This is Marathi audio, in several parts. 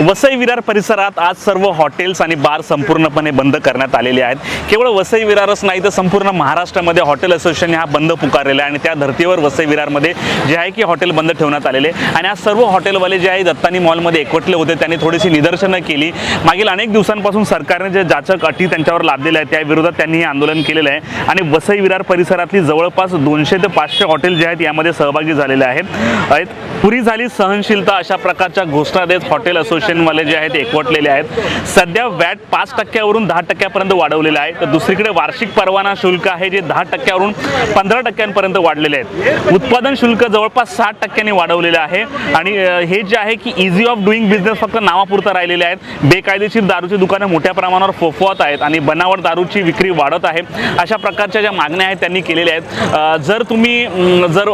वसई विरार परिसरात आज सर्व हॉटेल्स आणि बार संपूर्णपणे बंद करण्यात आलेले आहेत. केवळ वसई विरारच नाही तर संपूर्ण महाराष्ट्रामध्ये हॉटेल असोसिएशन हा बंद पुकारलेला आहे आणि त्या धर्तीवर वसई विरारमध्ये जे आहे की हॉटेल बंद ठेवण्यात आलेले आणि आज सर्व हॉटेलवाले जे आहे दत्तानी मॉलमध्ये एकवटले होते. त्यांनी थोडीशी निदर्शनं केली. मागील अनेक दिवसांपासून सरकारने जे जाचक अटी त्यांच्यावर लादलेल्या आहेत त्याविरोधात त्यांनी हे आंदोलन केलेलं आहे. आणि वसई विरार परिसरातली जवळपास दोनशे ते पाचशे हॉटेल जे आहेत यामध्ये सहभागी झालेले आहेत. पुरी झाली सहनशीलता अशा प्रकारच्या घोषणा देत हॉटेल असोसिएशनवाले जे आहेत एकवटलेले आहेत. सध्या वॅट पाच टक्क्यावरून दहा टक्क्यापर्यंत वाढवलेलं आहे. तर दुसरीकडे वार्षिक परवाना शुल्क आहे जे दहा टक्क्यावरून पंधरा टक्क्यांपर्यंत वाढलेले आहेत. उत्पादन शुल्क जवळपास साठ टक्क्यांनी वाढवलेलं आहे. आणि हे जे आहे की इझी ऑफ डुईंग बिझनेस फक्त नावापुरता राहिलेले आहेत. बेकायदेशीर दारूची दुकानं मोठ्या प्रमाणावर फोफवत आहेत आणि बनावट दारूची विक्री वाढत आहे. अशा प्रकारच्या ज्या मागण्या आहेत त्यांनी केलेल्या आहेत. जर तुम्ही जर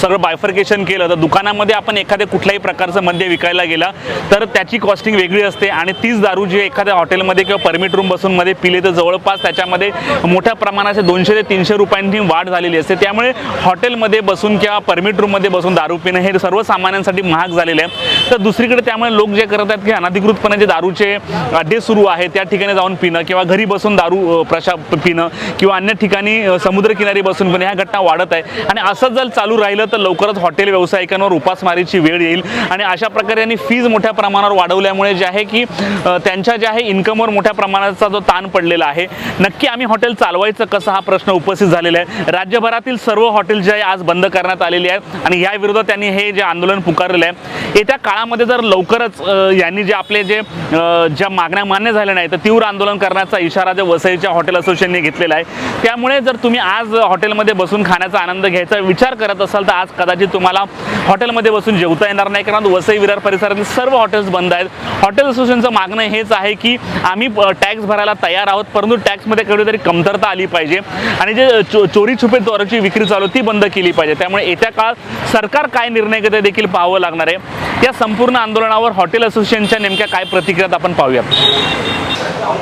सगळं बायफर्केशन केलं तर दुकानामध्ये आपण एखाद्या कुठल्याही प्रकारचं मद्य विकायला गेला तर त्याची कॉस्टिंग वेगळी असते आणि तीच दारू जी एखाद्या हॉटेलमध्ये किंवा परमिट रूम बसून मध्ये पिले तर जवळपास त्याच्यामध्ये मोठ्या प्रमाणाचे दोनशे ते तीनशे रुपयांनी वाढ झालेली असते. त्यामुळे हॉटेलमध्ये बसून किंवा परमिट रूममध्ये बसून दारू पिणं हे सर्वसामान्यांसाठी महाग झालेलं आहे. तर दुसरीकडे त्यामुळे लोक जे करत आहेत की अनधिकृतपणे जे दारूचे अड्डे सुरू आहे त्या ठिकाणी जाऊन पिणं किंवा घरी बसून दारू प्रशा पिणं किंवा अन्य ठिकाणी समुद्रकिनारी बसून पिणं ह्या घटना वाढत आहे आणि असं जर चालू राहिलं तर लवकरच हॉटेल व्यावसायिकांवर उपासमारीची वेळ येईल आणि अशा प्रकारे यांनी फीज मोठ्या प्रमाणावर वाढवल्यामुळे जे आहे की त्यांच्या जे आहे इन्कमवर मोठ्या प्रमाणाचा जो ताण पडलेला आहे. नक्की आम्ही हॉटेल चालवायचं कसं हा प्रश्न उपस्थित झालेला आहे. राज्यभरातील सर्व हॉटेल जे आहे आज बंद करण्यात आलेली आहेत आणि या विरोधात त्यांनी हे जे आंदोलन पुकारलेलं आहे. येत्या काळामध्ये जर लवकरच यांनी जे आपले जे ज्या मागण्या मान्य झाल्या नाही तर तीव्र आंदोलन करण्याचा इशारा जे वसईच्या हॉटेल असोसिएशनने घेतलेला आहे. त्यामुळे जर तुम्ही आज हॉटेलमध्ये बसून खाण्याचा आनंद घ्यायचा विचार करत असाल तर आज कदाचित तुम्हाला हॉटेलमध्ये बसून जेवता येणार नाही कारण वसई विरार परिसरातील सर्व हॉटेल हॉटेल्स बंद आहेत. हॉटेल असोसिएशनचं मागणं हेच आहे की आम्ही टॅक्स भरायला तयार आहोत परंतु टॅक्समध्ये कुठेतरी कमतरता आली पाहिजे. आणि जे चो चोरी छुपे दारूची विक्री चालू ती बंद केली पाहिजे. त्यामुळे येत्या काळात सरकार काय निर्णय घेते देखील पाहावं लागणार आहे. या संपूर्ण आंदोलनावर हॉटेल असोसिएशनच्या नेमक्या काय प्रतिक्रियात आपण पाहूयात.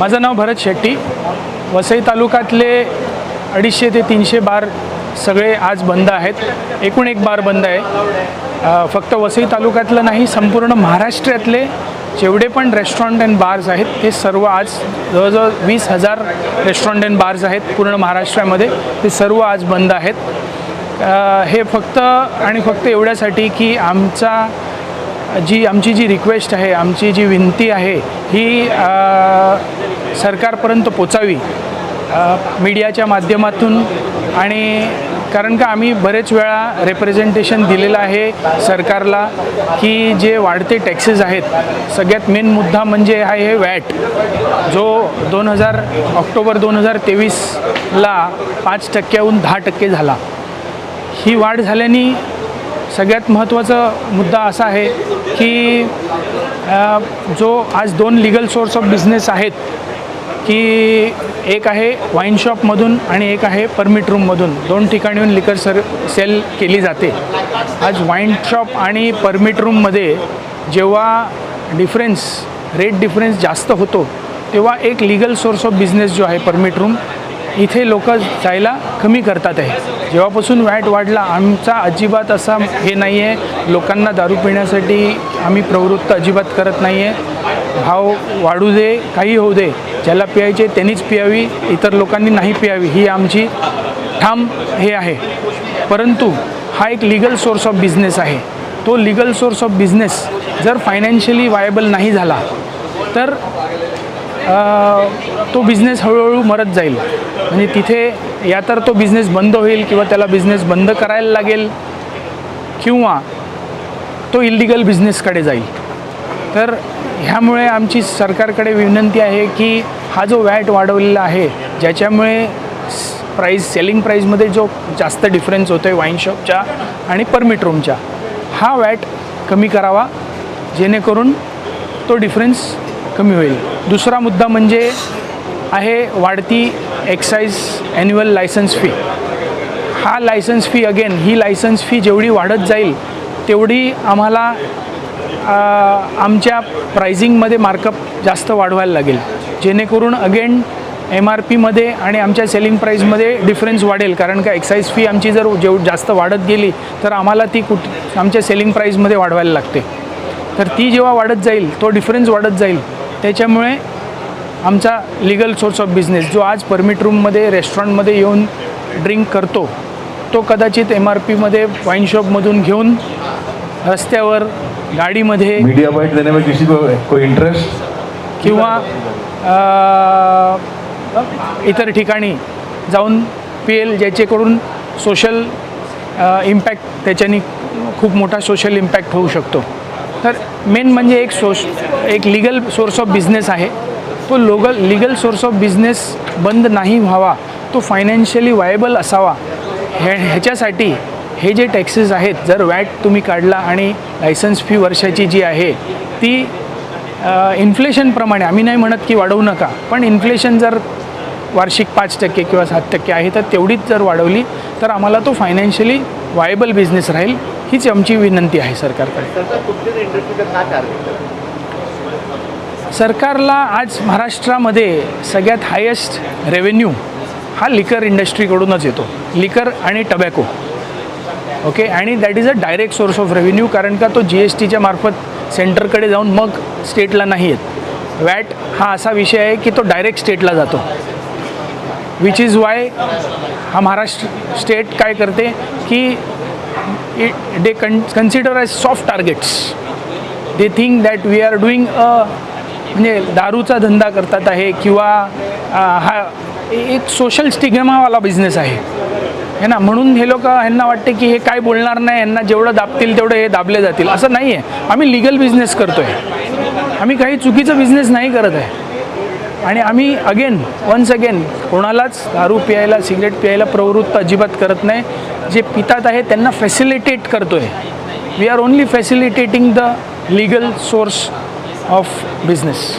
माझं नाव भरत शेट्टी. वसई तालुक्यातले अडीचशे ते तीनशे बार सगळे आज बंद आहेत. एकूण एक बार बंद आहे. फक्त वसई तालुक्यातलं नाही संपूर्ण महाराष्ट्रातले जेवढे पण रेस्टॉरंट अँड बार्स आहेत ते सर्व आज जवळजवळ वीस हजार रेस्टॉरंट अँड बार्स आहेत पूर्ण महाराष्ट्रामध्ये. ते सर्व आज बंद आहेत. हे फक्त आणि फक्त एवढ्यासाठी की आमचा जी आमची जी रिक्वेस्ट आहे आमची जी विनंती आहे ही सरकारपर्यंत पोचावी. मीडियाच्या माध्यमातून आणि कारण का आम्ही बरेच वेळा रेप्रेझेंटेशन दिलेलं आहे सरकारला की जे वाढते टॅक्सेस आहेत सगळ्यात मेन मुद्दा म्हणजे आहे हे वॅट जो दोन हजार ऑक्टोबर दोन हजार तेवीसला पाच टक्क्याहून दहा टक्के झाला. ही वाढ झाल्याने सगळ्यात महत्त्वाचा मुद्दा असा आहे की जो आज दोन लिगल सोर्स ऑफ बिझनेस आहेत की एक आहे वाईन शॉपमधून आणि एक आहे परमिट रूममधून दोन ठिकाणीहून लिकर सर सेल केली जाते. आज वाईन शॉप आणि परमिट रूममध्ये जेव्हा डिफरन्स रेट डिफरन्स जास्त होतो तेव्हा एक लिगल सोर्स ऑफ बिझनेस जो आहे परमिट रूम इथे लोक जायला कमी करतात आहे. जेव्हापासून वॅट वाढला आमचा अजिबात असा हे नाही आहे लोकांना दारू पिण्यासाठी आम्ही प्रवृत्त अजिबात करत नाही आहे भाव वाढू दे काही होऊ दे ज्याला पियायचे त्यांनीच पियावी इतर लोकांनी नाही पियावी ही आमची ठाम हे आहे. परंतु हा एक लिगल सोर्स ऑफ बिझनेस आहे. तो लिगल सोर्स ऑफ बिझनेस जर फायनान्शियली वायबल नाही झाला तर आ, तो बिझनेस हळूहळू मरत जाईल. म्हणजे तिथे या तर तो बिझनेस बंद होईल किंवा त्याला बिझनेस बंद करायला लागेल किंवा तो इलिगल बिझनेसकडे जाईल. तर ह्यामुळे आमची सरकारकडे विनंती आहे की हा जो वॅट वाढवलेला आहे ज्याच्यामुळे प्राईस सेलिंग प्राईजमध्ये जो जास्त डिफरन्स होतो आहे वाईन शॉपच्या आणि परमिट रूमच्या हा वॅट कमी करावा जेणेकरून तो डिफरन्स कमी होईल. दुसरा मुद्दा म्हणजे आहे वाढती एक्साईज ॲन्युअल लायसन्स फी हा लायसन्स फी अगेन ही लायसन्स फी जेवढी वाढत जाईल तेवढी आम्हाला आमच्या प्राइसिंगमध्ये मार्कअप जास्त वाढवायला लागेल. जेणेकरून अगेन एम आर पीमध्ये आणि आमच्या सेलिंग प्राईसमध्ये डिफरन्स वाढेल. कारण का एक्साईज फी आमची जर जेव जास्त वाढत गेली तर आम्हाला ती कुठ आमच्या सेलिंग प्राईसमध्ये वाढवायला लागते. तर ती जेव्हा वाढत जाईल तो डिफरन्स वाढत जाईल. त्याच्यामुळे आमचा लिगल सोर्स ऑफ बिझनेस जो आज परमिट रूममध्ये रेस्टॉरंटमध्ये येऊन ड्रिंक करतो तो कदाचित एम आर पीमध्ये वाईन शॉपमधून घेऊन रस्त्यावर गाडीमध्ये मीडिया बाइट देने में किसी को कोई इंटरेस्ट किंवा इतर ठिकाणी जाऊन पिएल ज्याच्याकडून सोशल इम्पॅक्ट त्याच्यानी खूप मोठा सोशल इम्पॅक्ट होऊ शकतो. तर मेन म्हणजे एक सोश एक लिगल सोर्स ऑफ बिझनेस आहे. तो legal legal source of business बंद नाही व्हावा. तो फायनान्शियली वायबल असावा. हे ह्याच्यासाठी हे जे टॅक्सेस आहेत जर वॅट तुम्ही काढला आणि लायसन्स फी वर्षाची जी आहे ती इन्फ्लेशनप्रमाणे आम्ही नाही म्हणत की वाढवू नका पण इन्फ्लेशन जर वार्षिक पाच टक्के किंवा सात टक्के आहे तर तेवढीच जर वाढवली तर आम्हाला तो फायनान्शियली वायबल बिझनेस राहील हीच आमची विनंती आहे सरकारकडे. सरकारला आज महाराष्ट्रामध्ये सगळ्यात हायेस्ट रेव्हेन्यू हा लिकर इंडस्ट्रीकडूनच येतो. लिकर आणि टबॅको ओके आणि that is a direct source of revenue कारण का तो जी एस टीच्या मार्फत सेंटरकडे जाऊन मग स्टेटला नाही येत. वॅट हा असा विषय आहे की तो डायरेक्ट स्टेटला जातो. विच इज वाय हा महाराष्ट्र स्टेट काय करते की they con consider as soft targets they think that we are doing a म्हणजे दारूचा धंदा करतात आहे किंवा हा एक सोशल स्टिग्मावाला बिझनेस आहे. हे ना? म्हणून हे लोक ह्यांना वाटते की हे काय बोलणार नाही यांना जेवढं दाबतील तेवढं हे दाबले जातील. असं नाही आहे आम्ही लिगल बिझनेस करतो आहे आम्ही काही चुकीचं बिझनेस नाही करत आहे. आणि आम्ही अगेन वन्स अगेन कोणालाच दारू प्यायला सिगरेट प्यायला प्रवृत्त अजिबात करत नाही. जे पितात आहे त्यांना फॅसिलिटेट करतो आहे we are only facilitating the legal source of business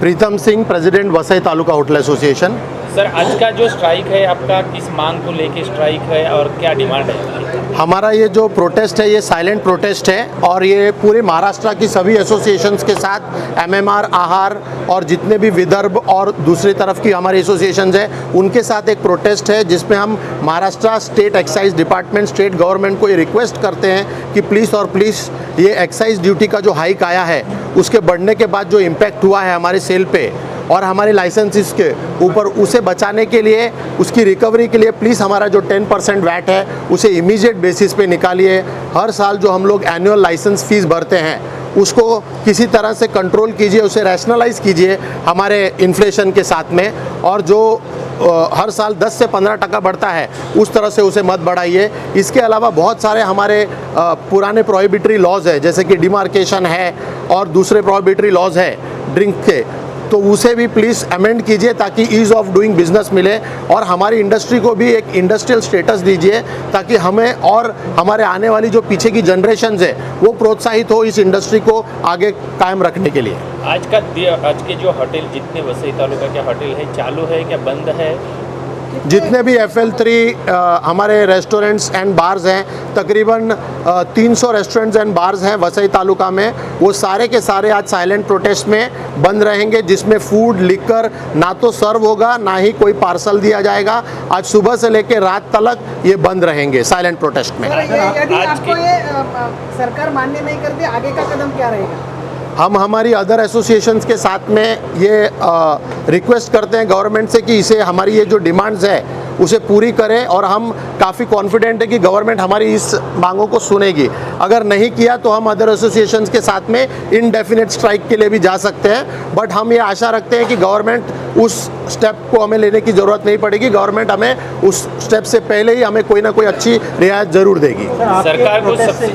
Pritam Singh president Vasai taluka hotel association sir, आज का जो स्ट्राइक है, आपका किस मांग को लेके स्ट्राइक है और क्या डिमांड है? हमारा ये जो प्रोटेस्ट है, ये साइलेंट प्रोटेस्ट है और ये पूरे महाराष्ट्र की सभी एसोसिएशंस के साथ एमएमआर आहार और जितने भी विदर्भ और दूसरी तरफ़ की हमारी एसोसिएशंस है, उनके साथ एक प्रोटेस्ट है जिसमें हम Maharashtra state excise department state government को ये रिक्वेस्ट करते हैं कि प्लीज़ और प्लीज़ ये एक्साइज ड्यूटी का जो हाइक आया है, उसके बढ़ने के बाद जो इम्पैक्ट हुआ है हमारे सेल पे और हमारे लाइसेंसिस के ऊपर उसे बचाने के लिए, उसकी रिकवरी के लिए प्लीज़ हमारा जो 10 परसेंट वैट है, उसे इमीडिएट बेसिस पे निकालिए। हर साल जो हम लोग एनुअल लाइसेंस फ़ीस भरते हैं, उसको किसी तरह से कंट्रोल कीजिए, उसे रैशनलाइज कीजिए हमारे इन्फ्लेशन के साथ में। और जो हर साल 10 से 15 टका बढ़ता है, उस तरह से उसे मत बढ़ाइए। इसके अलावा बहुत सारे हमारे पुराने प्रोहिबिटरी लॉज है, जैसे कि डिमार्केशन है और दूसरे प्रोहिबिटरी लॉज है ड्रिंक के। तो उसे भी प्लीज़ अमेंड कीजिए ताकि ईज़ ऑफ़ डूइंग बिज़नेस मिले और हमारी इंडस्ट्री को भी एक इंडस्ट्रियल स्टेटस दीजिए ताकि हमें और हमारे आने वाली जो पीछे की जनरेशन है, वो प्रोत्साहित हो इस इंडस्ट्री को आगे कायम रखने के लिए। आज का आज के जो होटल जितने वसई तालुका के होटल है, चालू है क्या, बंद है? जितने भी एफ़ एल थ्री हमारे रेस्टोरेंट्स एंड बार्स हैं तकरीबन तीन सौ रेस्टोरेंट्स एंड बार्स हैं वसई तालुका में। वो सारे के सारे आज साइलेंट प्रोटेस्ट में बंद रहेंगे जिसमें फ़ूड लिकर ना तो सर्व होगा ना ही कोई पार्सल दिया जाएगा। आज सुबह से लेकर रात तक ये बंद रहेंगे साइलेंट प्रोटेस्ट में। सर, ये- यदि आपको ये सरकार मान्य नहीं करती आगे का कदम क्या रहेगा? हम हमारी अदर एसोसिएशंस के साथ में ये रिक्वेस्ट करते हैं गवर्नमेंट से कि इसे हमारी ये जो डिमांड्स है उसे पूरी करें और हम काफ़ी कॉन्फिडेंट है कि गवर्नमेंट हमारी इस मांगों को सुनेगी। अगर नहीं किया तो हम अदर एसोसिएशंस के साथ में इनडेफिनेट स्ट्राइक के लिए भी जा सकते हैं। बट हम ये आशा रखते हैं कि गवर्नमेंट उस स्टेप को हमें लेने की ज़रूरत नहीं पड़ेगी। गवर्नमेंट हमें उस स्टेप से पहले ही हमें कोई ना कोई अच्छी रियायत ज़रूर देगी। सरकार को सबसे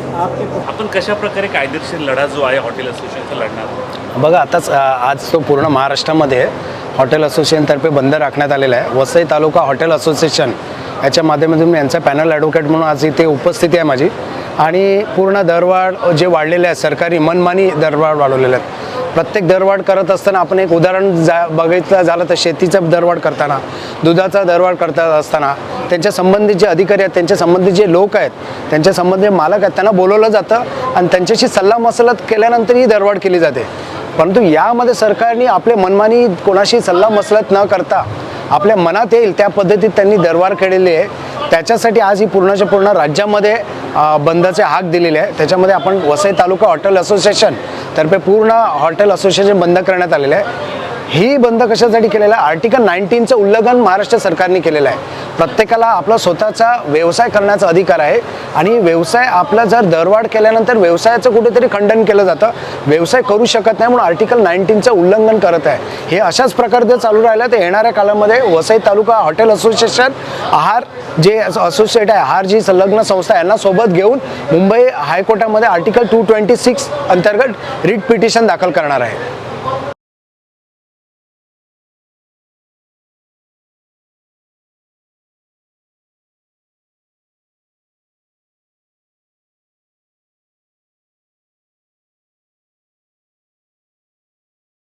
आपण कशा प्रकारे कायदेशीर लढा जो आहे हॉटेल असोसिएशनचा लढणार? बघा आताच आज तो पूर्ण महाराष्ट्रामध्ये हॉटेल असोसिएशनतर्फे बंद राखण्यात आलेला आहे. वसई तालुका हॉटेल असोसिएशन याच्या माध्यमातून यांचा पॅनल ॲडव्होकेट म्हणून आज इथे उपस्थिती आहे माझी. आणि पूर्ण दरवाढ जे वाढलेले आहेत सरकारी मनमानी दरवाढ वाढवलेले आहेत. प्रत्येक दरवाढ करत असताना आपण एक उदाहरण जा बघितलं झालं तर शेतीचं दरवाढ करताना दुधाचा दरवाढ करता असताना त्यांच्या संबंधित जे अधिकारी आहेत त्यांच्या संबंधित जे लोक आहेत त्यांच्या संबंधित मालक आहेत त्यांना बोलवलं जातं आणि त्यांच्याशी सल्लामसलत केल्यानंतर ही दरवाढ केली जाते. परंतु यामध्ये सरकारने आपले मनमानी कोणाशी सल्ला मसलत न करता आपल्या मनात येईल त्या पद्धतीत त्यांनी दरबार केलेली आहे. त्याच्यासाठी आज ही पूर्णच्या पूर्ण राज्यामध्ये बंदचे हाक दिलेले आहे त्याच्यामध्ये आपण वसई तालुका हॉटेल असोसिएशन तर्फे पूर्ण हॉटेल असोसिएशन बंद करण्यात आलेलं आहे. ही बंद कशासाठी केलेलं आहे? आर्टिकल नाईन्टीनचं उल्लंघन महाराष्ट्र सरकारने केलेलं आहे. प्रत्येकाला आपला स्वतःचा व्यवसाय करण्याचा अधिकार आहे. आणि व्यवसाय आपला जर दरवाढ केल्यानंतर व्यवसायाचं कुठेतरी खंडन केलं जातं. व्यवसाय करू शकत नाही म्हणून आर्टिकल नाईन्टीनचं उल्लंघन करत आहे. हे अशाच प्रकारे जर चालू राहिलं तर येणाऱ्या काळामध्ये वसई तालुका हॉटेल असोसिएशन आहार जे असोसिएट आहे आहार जी संलग्न संस्था आहे, यांना सोबत घेऊन मुंबई हायकोर्टामध्ये आर्टिकल टू ट्वेंटी सिक्स अंतर्गत रिट पिटिशन दाखल करणार आहे.